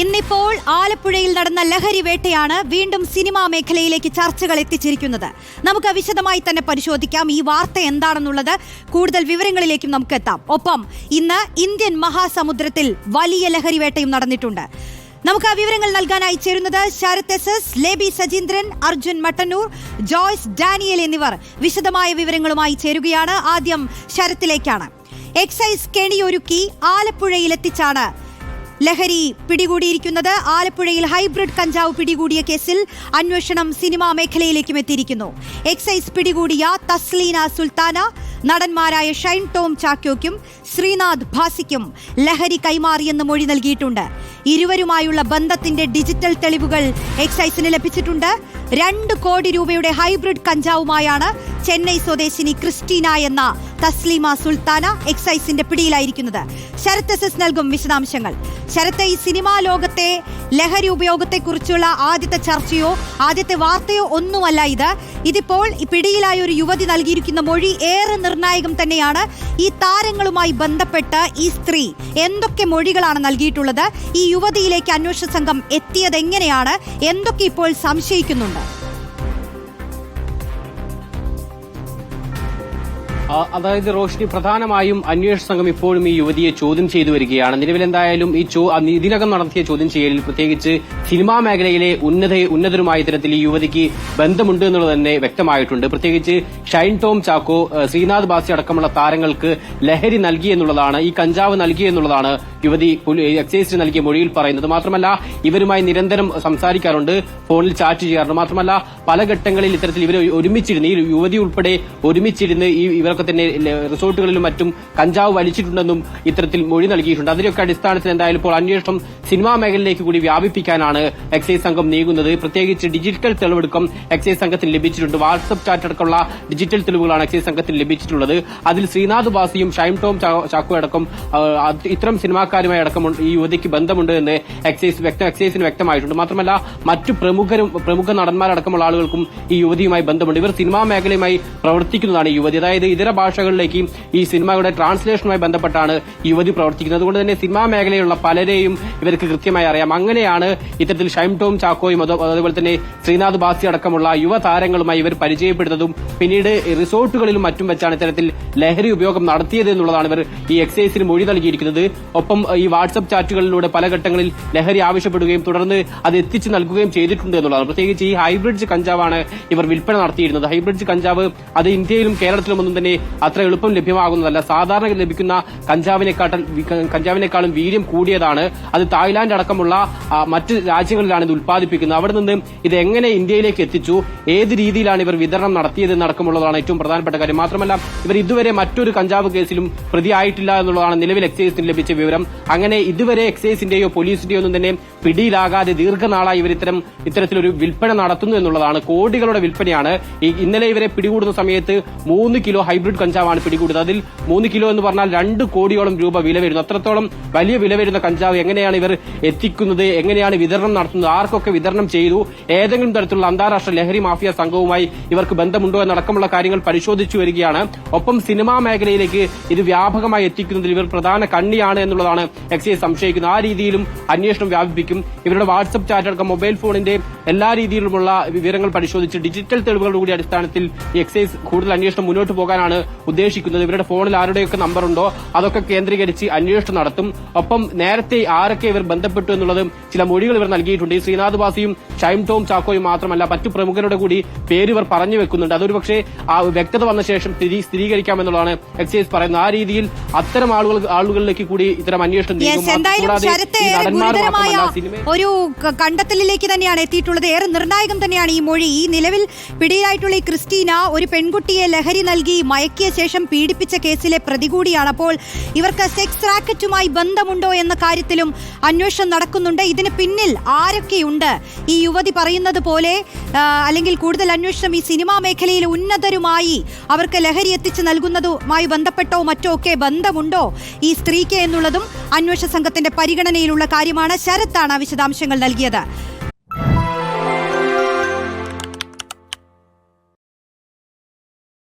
ഇന്നിപ്പോൾ ആലപ്പുഴയിൽ നടന്ന ലഹരി വേട്ടയാണ് വീണ്ടും സിനിമാ മേഖലയിലേക്ക് ചർച്ചകൾ എത്തിച്ചിരിക്കുന്നത്. നമുക്ക് വിശദമായി തന്നെ പരിശോധിക്കാം. ഈ വാർത്ത എന്താണെന്നുള്ളത് കൂടുതൽ വിവരങ്ങളിലേക്കും നമുക്ക് എത്താം. ഒപ്പം ഇന്ന് ഇന്ത്യൻ മഹാസമുദ്രത്തിൽ വലിയ ലഹരി വേട്ടയും നടന്നിട്ടുണ്ട്. നമുക്ക് ആ വിവരങ്ങൾ നൽകാനായി ചേരുന്നത് Sarath S S Leby Sajeendran Arjun Mattannur Joyce Daniel എന്നിവർ വിശദമായ വിവരങ്ങളുമായി ചേരുകയാണ്. ആദ്യം ശരത്തിലേക്കാണ്. എക്സൈസ് കെണിയൊരുക്കി ആലപ്പുഴയിലെത്തിച്ചാണ് ലഹരി പിടികൂടിയിരിക്കുന്നത് ആലപ്പുഴയിൽ ഹൈബ്രിഡ് കഞ്ചാവ് പിടികൂടിയ കേസിൽ അന്വേഷണം സിനിമാ മേഖലയിലേക്കും എത്തിയിരിക്കുന്നു. എക്സൈസ് പിടികൂടിയ തസ്ലീന സുൽത്താന നടന്മാരായ ഷൈൻ ടോം ചാക്കോയ്ക്കും ശ്രീനാഥ് ഭാസിക്കും ലഹരി കൈമാറിയെന്ന് മൊഴി നൽകിയിട്ടുണ്ട്. ഇരുവരുമായുള്ള ബന്ധത്തിന്റെ ഡിജിറ്റൽ തെളിവുകൾ എക്സൈസിന് ലഭിച്ചിട്ടുണ്ട്. രണ്ട് കോടി രൂപയുടെ ഹൈബ്രിഡ് കഞ്ചാവുമായാണ് ചെന്നൈ സ്വദേശിനി ക്രിസ്റ്റീന എന്ന തസ്ലീമ സുൽത്താന എക്സൈസിന്റെ പിടിയിലായിരിക്കുന്നത്. ശരത് എസ് എസ് നൽകും വിശദാംശങ്ങൾ. ശരത്ത് ഈ സിനിമാ ലോകത്തെ ലഹരി ഉപയോഗത്തെക്കുറിച്ചുള്ള ആദ്യത്തെ ചർച്ചയോ ആദ്യത്തെ വാർത്തയോ ഒന്നുമല്ല ഇത്. ഇതിപ്പോൾ പിടിയിലായ ഒരു യുവതി നൽകിയിരിക്കുന്ന മൊഴി ഏറെ നിർണായകം തന്നെയാണ്. ഈ താരങ്ങളുമായി ബന്ധപ്പെട്ട് ഈ സ്ത്രീ എന്തൊക്കെ മൊഴികളാണ് നൽകിയിട്ടുള്ളത്? ഈ യുവതിയിലേക്ക് അന്വേഷണ സംഘം എത്തിയത് എങ്ങനെയാണ് എന്തൊക്കെ ഇപ്പോൾ സംശയിക്കുന്നുണ്ട്? അതായത് റോഷിനി പ്രധാനമായും അന്വേഷണ സംഘം ഇപ്പോഴും ഈ യുവതിയെ ചോദ്യം ചെയ്തു വരികയാണ്. നിലവിൽ എന്തായാലും ഈ ഇതിനകം നടത്തിയ ചോദ്യം ചെയ്യലിൽ പ്രത്യേകിച്ച് സിനിമാ മേഖലയിലെ ഉന്നത ഉന്നതരുമായ തരത്തിൽ ഈ യുവതിക്ക് ബന്ധമുണ്ട് എന്നുള്ളത് തന്നെ വ്യക്തമായിട്ടുണ്ട്. പ്രത്യേകിച്ച് ഷൈൻ ടോം ചാക്കോ ശ്രീനാഥ് ബാസി അടക്കമുള്ള താരങ്ങൾക്ക് ലഹരി നൽകി എന്നുള്ളതാണ് ഈ കഞ്ചാവ് നൽകി എന്നുള്ളതാണ് യുവതി എക്സൈസിന് നൽകിയ മൊഴിയിൽ പറയുന്നത്. മാത്രമല്ല ഇവരുമായി നിരന്തരം സംസാരിക്കാറുണ്ട് ഫോണിൽ ചാറ്റ് ചെയ്യാറുണ്ട്. മാത്രമല്ല പല ഘട്ടങ്ങളിൽ ഇത്തരത്തിൽ ഇവർ ഒരുമിച്ചിരുന്ന് ഈ യുവതി ഉൾപ്പെടെ ഒരുമിച്ചിരുന്ന് ഈ ഇവരൊക്കെ തന്നെ റിസോർട്ടുകളിലും മറ്റും കഞ്ചാവ് വലിച്ചിട്ടുണ്ടെന്നും ഇത്തരത്തിൽ മൊഴി നൽകിയിട്ടുണ്ട്. അതിന്റെയൊക്കെ അടിസ്ഥാനത്തിൽ എന്തായാലും ഇപ്പോൾ അന്വേഷണം സിനിമാ മേഖലയിലേക്ക് കൂടി വ്യാപിപ്പിക്കാനാണ് എക്സൈസ് സംഘം നീങ്ങുന്നത്. പ്രത്യേകിച്ച് ഡിജിറ്റൽ തെളിവെടുക്കം എക്സൈസ് സംഘത്തിന് ലഭിച്ചിട്ടുണ്ട്. വാട്സ്ആപ്പ് ചാറ്റ് അടക്കമുള്ള ഡിജിറ്റൽ തെളിവുകളാണ് എക്സൈസ് സംഘത്തിന് ലഭിച്ചിട്ടുള്ളത്. അതിൽ ശ്രീനാഥ് ബാസിയും ഷൈം ടോം ചാക്കു അടക്കം ഇത്തരം സിനിമാക്കാരുമായി അടക്കം ഈ യുവതിക്ക് ബന്ധമുണ്ട് എന്ന് എക്സൈസ് എക്സൈസിന് വ്യക്തമായിട്ടുണ്ട്. മാത്രമല്ല മറ്റു പ്രമുഖരും പ്രമുഖ നടന്മാരടക്കമുള്ള ആളുകൾക്കും ഈ യുവതിയുമായി ബന്ധമുണ്ട്. ഇവർ സിനിമാ മേഖലയുമായി പ്രവർത്തിക്കുന്നതാണ് യുവതി. അതായത് ഇതര ഭാഷകളിലേക്ക് ഈ സിനിമയുടെ ട്രാൻസ്ലേഷനുമായി ബന്ധപ്പെട്ടാണ് യുവതി പ്രവർത്തിക്കുന്നത്. അതുകൊണ്ട് തന്നെ സിനിമാ മേഖലയിലുള്ള പലരെയും ഇവർക്ക് കൃത്യമായി അറിയാം. അങ്ങനെയാണ് ഇത്തരത്തിൽ ഷൈം ടോം ചാക്കോയും അതുപോലെ തന്നെ ശ്രീനാഥ് ബാസി അടക്കമുള്ള യുവതാരങ്ങളുമായി ഇവർ പരിചയപ്പെടുന്നതും പിന്നീട് റിസോർട്ടുകളിലും മറ്റും വെച്ചാണ് ഇത്തരത്തിൽ ലഹരി ഉപയോഗം നടത്തിയത് എന്നുള്ളതാണ് ഇവർ ഈ എക്സൈസിന് മൊഴി നൽകിയിരിക്കുന്നത്. ഒപ്പം ഈ വാട്സ്ആപ്പ് ചാറ്റുകളിലൂടെ പല ഘട്ടങ്ങളിൽ ലഹരി ആവശ്യപ്പെടുകയും തുടർന്ന് അത് എത്തിച്ചു നൽകുകയും ചെയ്തിട്ടുണ്ട് എന്നുള്ളതാണ്. പ്രത്യേകിച്ച് ഈ ഹൈബ്രിഡ് കഞ്ചാവാണ് ഇവർ വിൽപ്പന നടത്തിയിരുന്നത്. ഹൈബ്രിഡ് കഞ്ചാവ് അത് ഇന്ത്യയിലും കേരളത്തിലും ഒന്നും തന്നെ അത്ര എളുപ്പം ലഭ്യമാകുന്നതല്ല. സാധാരണ ലഭിക്കുന്ന കഞ്ചാവിനെക്കാട്ടും കഞ്ചാവിനേക്കാളും വീര്യം കൂടിയതാണ്. അത് തായ്ലാന്റ് അടക്കമുള്ള മറ്റ് രാജ്യങ്ങളിലാണ് ഇത് ഉത്പാദിപ്പിക്കുന്നത് അവിടെ നിന്ന് ഇത് എങ്ങനെ ഇന്ത്യയിലേക്ക് എത്തിച്ചു? ഏത് രീതിയിലാണ് ഇവർ വിതരണം നടത്തിയത് എന്നടക്കമുള്ളതാണ് ഏറ്റവും പ്രധാനപ്പെട്ട കാര്യം. മാത്രമല്ല ഇവർ ഇതുവരെ മറ്റൊരു കഞ്ചാവ് കേസിലും പ്രതിയായിട്ടില്ല എന്നുള്ളതാണ് നിലവിൽ എക്സൈസിന് ലഭിച്ച വിവരം. അങ്ങനെ ഇതുവരെ എക്സൈസിന്റെയോ പോലീസിന്റെയോ ഒന്നും തന്നെ പിടിയിലാകാതെ ദീർഘനാളായി ഇവർ ഇത്തരം ഇത്തരത്തിലൊരു വിൽപ്പന നടത്തുന്നു എന്നുള്ളതാണ് കോടികളുടെ വിൽപ്പനയാണ്. ഇന്നലെ ഇവരെ പിടികൂടുന്ന സമയത്ത് മൂന്ന് കിലോ ഹൈബ്രിഡ് കഞ്ചാവാണ് പിടികൂടുന്നത് അതിൽ മൂന്ന് കിലോ എന്ന് പറഞ്ഞാൽ രണ്ട് കോടിയോളം രൂപ വില വരുന്നു. അത്രത്തോളം വലിയ വില വരുന്ന കഞ്ചാവ് എങ്ങനെയാണ് ഇവർ എത്തിക്കുന്നത്? എങ്ങനെയാണ് വിതരണം നടത്തുന്നത്? ആർക്കൊക്കെ വിതരണം ചെയ്തു? ഏതെങ്കിലും തരത്തിലുള്ള അന്താരാഷ്ട്ര ലഹരി മാഫിയ സംഘവുമായി ഇവർക്ക് ബന്ധമുണ്ടോ എന്നടക്കമുള്ള കാര്യങ്ങൾ പരിശോധിച്ചു വരികയാണ്. ഒപ്പം സിനിമാ മേഖലയിലേക്ക് ഇത് വ്യാപകമായി എത്തിക്കുന്നതിൽ ഇവർ പ്രധാന കണ്ണിയാണ് എന്നുള്ളതാണ് എക്സൈസ് സംശയിക്കുന്നത്. ആ രീതിയിലും അന്വേഷണം വ്യാപിപ്പിക്കും. ഇവരുടെ വാട്സ്ആപ്പ് ചാറ്റ് അടക്കം മൊബൈൽ ഫോണിന്റെ എല്ലാ രീതിയിലുമുള്ള വിവരങ്ങൾ പരിശോധിച്ച് ഡിജിറ്റൽ തെളിവുകളുടെ കൂടി അടിസ്ഥാനത്തിൽ എക്സൈസ് കൂടുതൽ അന്വേഷണം മുന്നോട്ട് പോകാനാണ് ഉദ്ദേശിക്കുന്നത്? ഇവരുടെ ഫോണിൽ ആരുടെയൊക്കെ നമ്പർ ഉണ്ടോ അതൊക്കെ കേന്ദ്രീകരിച്ച് അന്വേഷണം നടത്തും. ഒപ്പം നേരത്തെ ആരൊക്കെ ഇവർ ബന്ധപ്പെട്ടു എന്നുള്ളത് ചില മൊഴികൾ ഇവർ നൽകിയിട്ടുണ്ട്. ഈ ശ്രീനാഥ് ബാസിയും ഷൈം ടോം ചാക്കോയും മാത്രമല്ല മറ്റു പ്രമുഖരുടെ കൂടി പേര് ഇവർ പറഞ്ഞു വെക്കുന്നുണ്ട്. അതൊരു പക്ഷേ ആ വ്യക്തത വന്ന ശേഷം സ്ഥിരീ- സ്ഥിരീകരിക്കാമെന്നുള്ളതാണ് എക്സൈസ് പറയുന്നത്. ആ രീതിയിൽ അത്തരം ആളുകൾ ആളുകളിലേക്ക് കൂടി ഇത്തരം അന്വേഷണം ഒരു കണ്ടെത്തലിലേക്ക് തന്നെയാണ് എത്തിയിട്ടുള്ളത്. ഏറെ നിർണായകം തന്നെയാണ് ഈ മൊഴി. ഈ നിലവിൽ പിടിയിലായിട്ടുള്ള ഈ ക്രിസ്റ്റീന ഒരു പെൺകുട്ടിയെ ലഹരി നൽകി മയക്കിയ ശേഷം പീഡിപ്പിച്ച കേസിലെ പ്രതി അപ്പോൾ ഇവർക്ക് സെക്സ് റാക്കറ്റുമായി ബന്ധമുണ്ടോ എന്ന കാര്യത്തിലും അന്വേഷണം നടക്കുന്നുണ്ട്. ഇതിന് പിന്നിൽ ആരൊക്കെയുണ്ട്? ഈ യുവതി പറയുന്നത് പോലെ അല്ലെങ്കിൽ കൂടുതൽ അന്വേഷണം ഈ സിനിമാ മേഖലയിൽ ഉന്നതരുമായി അവർക്ക് ലഹരി എത്തിച്ച് നൽകുന്നതുമായി ബന്ധപ്പെട്ടോ മറ്റോ ഒക്കെ ബന്ധമുണ്ടോ? ഈ സ്ത്രീക്ക് എന്നുള്ളതും അന്വേഷണ സംഘത്തിന്റെ പരിഗണനയിലുള്ള കാര്യമാണ്. ശരത്താണ് വിശദാംശങ്ങൾ നൽകിയത്.